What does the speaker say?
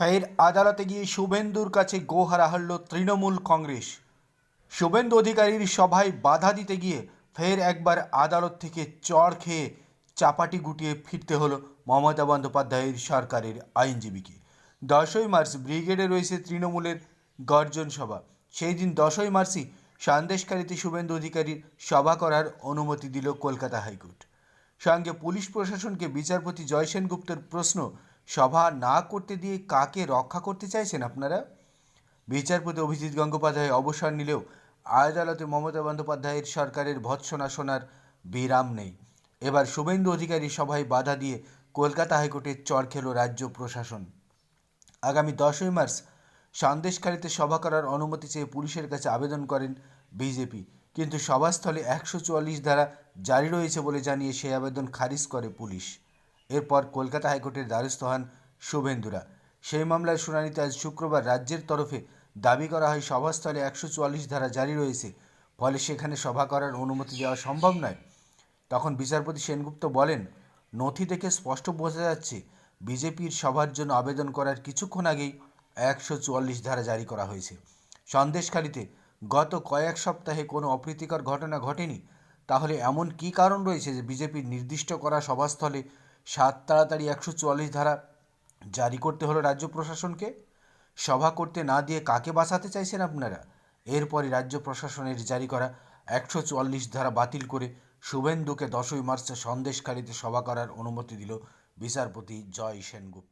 ফের আদালতে গিয়ে শুভেন্দুর কাছে গোহারা হারল তৃণমূল কংগ্রেস। শুভেন্দু অধিকারীর সভায় বাধা দিতে গিয়ে ফের একবার আদালত থেকে চড় খেয়ে চাপাটি গুটিয়ে ফিরতে হলো মমতা বন্দ্যোপাধ্যায়ের সরকারের আইনজীবীকে। দশই মার্চ ব্রিগেডে রয়েছে তৃণমূলের গর্জন সভা। সেই দিন দশই মার্চই সন্দেশকারীতে শুভেন্দু অধিকারীর সভা করার অনুমতি দিল কলকাতা হাইকোর্ট। সঙ্গে পুলিশ প্রশাসনকে বিচারপতি জয় সেনগুপ্তর প্রশ্ন সভা না করতে দিয়ে কাকে রক্ষা করতে চাইছেন আপনারা? বিচারপতি অভিজিৎ গঙ্গোপাধ্যায় অবসর নিলেও আদালতে মমতা বন্দ্যোপাধ্যায়ের সরকারের ভৎসনা শোনার বিরাম নেই। এবার শুভেন্দু অধিকারী সভায় বাধা দিয়ে কলকাতা হাইকোর্টের চর খেল রাজ্য প্রশাসন। আগামী দশই মার্চ সন্দেশকারীতে সভা করার অনুমতি চেয়ে পুলিশের কাছে আবেদন করেন বিজেপি। কিন্তু সভাস্থলে একশো চুয়াল্লিশ ধারা জারি রয়েছে বলে জানিয়ে সেই আবেদন খারিজ করে পুলিশ। এরপর কলকাতা হাইকোর্টের দ্বারস্থ হন শুভেন্দুরা। সেই মামলার শুনানিতে আজ শুক্রবার রাজ্যের তরফে দাবি করা হয়, সভাস্থলে একশো চুয়াল্লিশ ধারা জারি রয়েছে। ফলে সেখানে সভা করার অনুমতি দেওয়া সম্ভব নয়। তখন বিচারপতি সেনগুপ্ত বলেন, নথি দেখে স্পষ্ট বোঝা যাচ্ছে, বিজেপির সভার জন্য আবেদন করার কিছুক্ষণ আগেই একশো চুয়াল্লিশ ধারা জারি করা হয়েছে। সন্দেশখালিতে গত কয়েক সপ্তাহে কোনো অপ্রীতিকর ঘটনা ঘটেনি। তাহলে এমন কী কারণ রয়েছে যে বিজেপির নির্দিষ্ট করা সভাস্থলে সাত তাড়াতাড়ি একশো চুয়াল্লিশ ধারা জারি করতে হলো রাজ্য প্রশাসনকে। সভা করতে না দিয়ে কাকে বাঁচাতে চাইছেন আপনারা? এরপরই রাজ্য প্রশাসনের জারি করা একশো চুয়াল্লিশ ধারা বাতিল করে শুভেন্দুকে দশই মার্চে সন্দেশকারীতে সভা করার অনুমতি দিল বিচারপতি জয় সেনগুপ্ত।